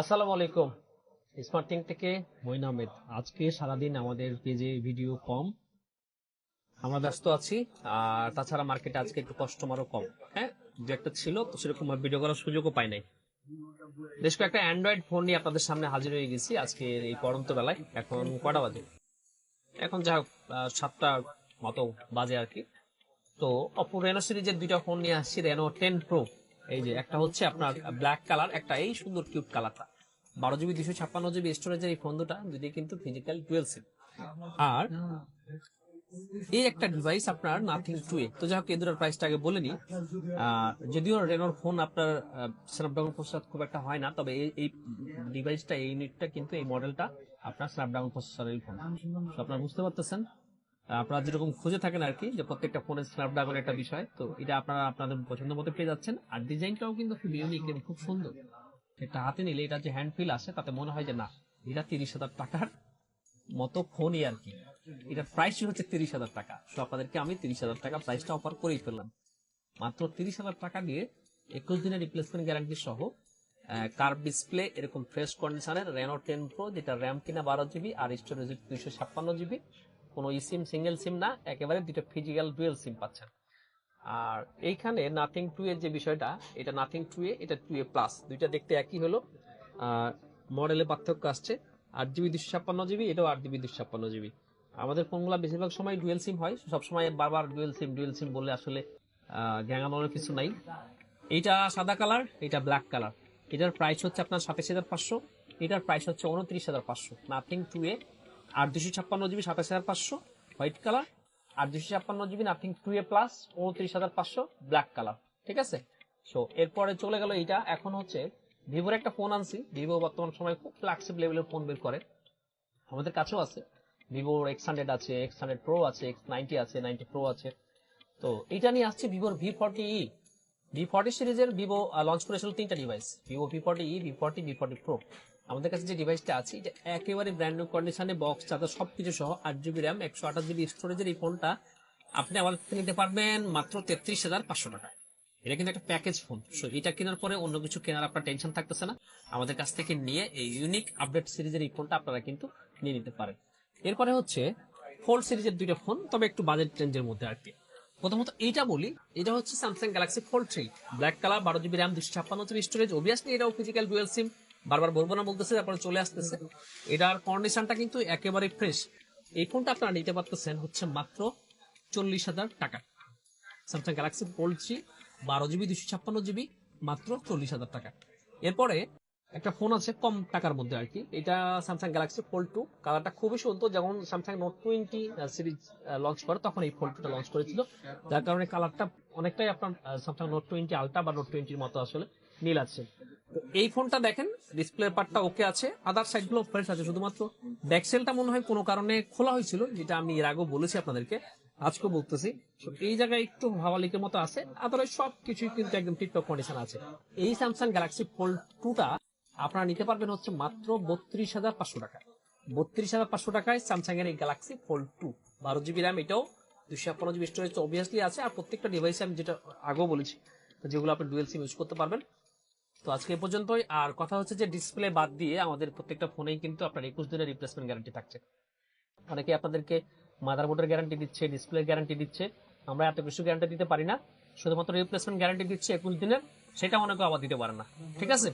আসসালামু আলাইকুম। স্মার্ট টিং থেকে মইন আহমেদ। আজকে সারাদিন আমাদের পেজে ভিডিও কম। আমরা ব্যস্ত আছি আর তাছাড়া মার্কেটে আজকে একটু কাস্টমারও কম। হ্যাঁ যে একটা ছিল তো সেরকম ভিডিও করার সুযোগও পাই নাই। বেশ কয়েকটা অ্যান্ড্রয়েড ফোন নিয়ে আপনাদের সামনে হাজির হয়ে গেছি আজকে এই পরন্ত বেলায়। এখন কটা বাজে? এখন যা হোক, সাতটা মতো বাজে আর কি। তো অপো রেনো সিরিজের দুইটা ফোন নিয়ে আসছি রেনো টেন প্রো এই যে একটা হচ্ছে আপনার ব্ল্যাক কালার একটা এই সুন্দর কিউট কালারটা বারো জিবি দুশো ছাপ্পান্ন জিবি স্টোরেজের এই ফোন দুটা দুটি কিন্তু ফিজিক্যাল টুয়েলভ সিম আর এই একটা ডিভাইস আপনার নাথিং টু এ তো যাই হোক, এই দুটার প্রাইসটা আগে বলে নি যদিও রেনোর ফোন আপনার স্ন্যাপড্রাগন প্রসেসর খুব একটা হয় না, তবে এই ডিভাইসটা এই ইউনিটটা কিন্তু এই মডেলটা আপনার স্ন্যাপড্রাগন প্রসেসরের ফোন আপনারা বুঝতে পারতেছেন? আপনারা যেরকম খুঁজে থাকেন আর কি, যে প্রত্যেকটা ফোনে স্ন্যাপড্রাগন একটা বিষয়, তো এটা আপনারা আপনাদের পছন্দ মতো পেয়ে যাচ্ছেন। আর ডিজাইনটাও কিন্তু খুব ইউনিক এবং খুব সুন্দর। এটা হাতে নিলে এটা যে হ্যান্ড ফিল আসে, তাতে মনে হয় যে না, এটা তিরিশ হাজার টাকার মতো ফোনই আর কি। এটার প্রাইস হচ্ছে তিরিশ হাজার টাকা। তো আপনাদেরকে আমি তিরিশ হাজার টাকা প্রাইসটা অফার করেই ফেললাম। মাত্র তিরিশ হাজার টাকা দিয়ে একুশ দিনের রিপ্লেসমেন্ট গ্যারান্টি সহ কার্ভ ডিসপ্লে এরকম ফ্রেশ কন্ডিশনের রেনো টেন প্রো যেটা র্যাম কিনা বারো জিবি আর স্টোরেজ দুইশো ছাপ্পান্ন জিবি কোনো সিম সিঙ্গেল সিম না, একেবারে দুটো ফিজিক্যাল ডুয়েল সিম পাচ্ছেন। আর এইখানে নাথিং টু এর যে বিষয়টা, এটা নাথিং টু এ, এটা টু এ প্লাস দুইটা দেখতে একই হলো। মডেলে পার্থক্য আসছে। আট জিবি দুশো ছাপ্পান্ন জিবি এটাও আট জিবি দুশো ছাপ্পান্ন জিবি আমাদের ফোনগুলো বেশিরভাগ সময় ডুয়েল সিম হয়। সবসময় বারবার ডুয়েল সিম ডুয়েল সিম বলে আসলে গ্যাঙানোর কিছু নাই। এইটা সাদা কালার এটা ব্ল্যাক কালার এটার প্রাইস হচ্ছে আপনার সাতাশ হাজার পাঁচশো। এটার প্রাইস হচ্ছে উনত্রিশ হাজার পাঁচশো। নাথিং টু এ আর দুশো ছাপ্পান্ন জিবি সাতাশ হাজার পাঁচশো, হোয়াইট কালার। আর দুশো ছাপ্পান্ন GB nothing two A plus উনত্রিশ হাজার পাঁচশো, ব্ল্যাক কালার। ঠিক আছে? সো এরপরে চলে গেল এইটা। এখন হচ্ছে ভিভোর একটা ফোন আনছি। ভিভো বর্তমান সময় খুব ফ্ল্যাক্সিবল লেভেলের ফোন বের করে। আমাদের কাছেও আছে। ভিভোর এক্স হান্ড্রেড আছে এক্স হান্ড্রেড প্রো আছে এক্স নাইনটি আছে নাইনটি প্রো আছে। তো এইটা নিয়ে আসছে ভিভোর V forty E V forty সিরিজের ভিভো লঞ্চ করেছিল তিনটা device Vivo V forty E V forty V forty pro আমাদের কাছে যে ডিভাইসটা আছে, এটা একেবারে ব্র্যান্ড নিউ কন্ডিশনে বক্স চার্জার সবকিছু সহ আট জিবি র্যাম একশো আঠাশ জিবি স্টোরেজের এই ফোনটা আপনি আমাদের থেকে নিতে পারবেন মাত্র তেত্রিশ হাজার পাঁচশো টাকায়। এটা কিন্তু একটা প্যাকেজ ফোন সো এটা কেনার পরে অন্য কিছু কেনার আপনার টেনশন থাকতেছে না। আমাদের কাছ থেকে নিয়ে এই ইউনিক আপডেট সিরিজের এই ফোনটা আপনারা কিন্তু নিয়ে নিতে পারেন। এরপরে হচ্ছে ফোল্ড সিরিজের দুইটা ফোন তবে একটু বাজেট রেঞ্জের মধ্যে আর কি প্রথমত এইটা বলি, এটা হচ্ছে Samsung Galaxy Fold three black colour বারো জিবি র্যাম দুশো ছাপ্পান্ন জিবি স্টোরেজ অবভিয়াসলি এটাও ফিজিক্যাল ডুয়েল সিম বারবার বলব না, বলতেছে, তারপরে চলে আসতেছে। এটার কন্ডিশনটা কিন্তু একেবারে ফ্রেশ এই ফোনটা আপনারা নিতে পারতেছেন হচ্ছে মাত্র চল্লিশ হাজার টাকা। স্যামসাং গ্যালাক্সি ফোল্ড থ্রি বারো জিবি দুশো ছাপ্পান্ন জিবি মাত্র চল্লিশ হাজার টাকা। এরপরে একটা ফোন আছে কম টাকার মধ্যে আর কি। এটা স্যামসাং গ্যালাক্সি ফোল্ড টু কালারটা খুবই সুন্দর। যেমন Samsung Note twenty series launch করে, তখন এই ফোল্ড টুটা লঞ্চ করেছিল। যার কারণে কালারটা অনেকটাই আপনার স্যামসাং নোট টোয়েন্টি আলট্রা বা নোট টোয়েন্টির মতো আসলে নীল আছে। এই ফোনটা দেখেন ডিসপ্লে পার্টটা ওকে আছে। আদার সাইডগুলো ফ্রেশ আছে। শুধুমাত্র ব্যাকসেলটা মনে হয় কোনো কারণে খোলা হয়েছিল, যেটা আমি এর আগেও বলেছি আপনাদেরকে আজকে বলতেছি। এই জায়গায় একটু হাওয়া লিকের মতো আছে। আদারওয়াইজ সব কিছুই কিন্তু একদম টিপটপ কন্ডিশন আছে। এই স্যামসাং গ্যালাক্সি ফোল্ড টুটা আপনারা নিতে পারবেন হচ্ছে মাত্র বত্রিশ হাজার পাঁচশো টাকা। বত্রিশ হাজার পাঁচশো টাকায় স্যামসাং এর এই গ্যালাক্সি ফোল্ড টু বারো জিবি র্যাম এটাও দুশো ছাপ্পান্ন জিবি স্টোরেজ অবভিয়াসলি আছে। আর প্রত্যেকটা ডিভাইসে আমি যেটা আগেও বলেছি, যেগুলো আপনি ডুয়েল সিম ইউজ করতে পারবেন। তো আজকে এ পর্যন্তই। আর কথা হচ্ছে যে ডিসপ্লে বাদ দিয়ে আমাদের প্রত্যেকটা ফোনেই কিন্তু আপনার একুশ দিনের রিপ্লেসমেন্ট গ্যারান্টি থাকছে। অনেকে আপনাদেরকে মাদারবোর্ডের গ্যারান্টি দিচ্ছে ডিসপ্লে গ্যারান্টি দিচ্ছে। আমরা এত কিছু গ্যারান্টি দিতে পারি না। শুধুমাত্র রিপ্লেসমেন্ট গ্যারান্টি দিচ্ছে একুশ দিনের, সেটা অনেকে আবার দিতে পারে না। ঠিক আছে?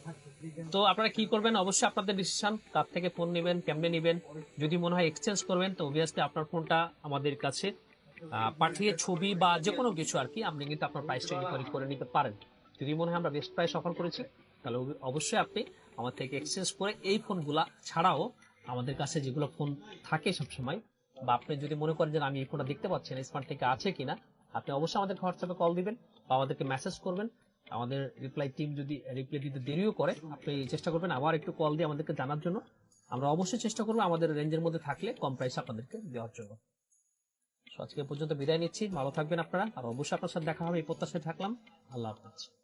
তো আপনারা কি করবেন? অবশ্যই আপনাদের ডিসিশন কার থেকে ফোন নেবেন, কেমনে নেবেন? যদি মনে হয় এক্সচেঞ্জ করবেন, তো অবভিয়াসলি আপনার ফোনটা আমাদের কাছে পাঠিয়ে ছবি বা যে কোনো কিছু আর কি, আপনি কিন্তু আপনার প্রাইসটা করে নিতে পারেন। যদি মনে হয় আমরা বেস্ট প্রাইস অফার করেছি। তাহলে অবশ্যই আপনি আমার থেকে এক্সচেঞ্জ করে এই ফোনগুলা ছাড়াও আমাদের কাছে যেগুলো ফোন থাকে সবসময়, বা আপনি যদি মনে করেন যে আমি এই ফোনটা দেখতে পাচ্ছি না স্মার্ট থেকে আছে কিনা, আপনি অবশ্যই আমাদের হোয়াটসঅ্যাপে কল দিবেন বা আমাদেরকে মেসেজ করবেন। আমাদের রিপ্লাই টিম যদি রিপ্লাই দিতে দেরিও করে, আপনি চেষ্টা করবেন আবার একটু কল দিয়ে আমাদেরকে জানার জন্য। আমরা অবশ্যই চেষ্টা করব আমাদের রেঞ্জের মধ্যে থাকলে কম প্রাইসে আপনাদেরকে দেওয়ার জন্য। আজকে পর্যন্ত বিদায় নিচ্ছি। ভালো থাকবেন আপনারা। আর অবশ্যই আপনার সাথে দেখা হবে। এই প্রত্যাশায় থাকলাম। আল্লাহ হাফিজ।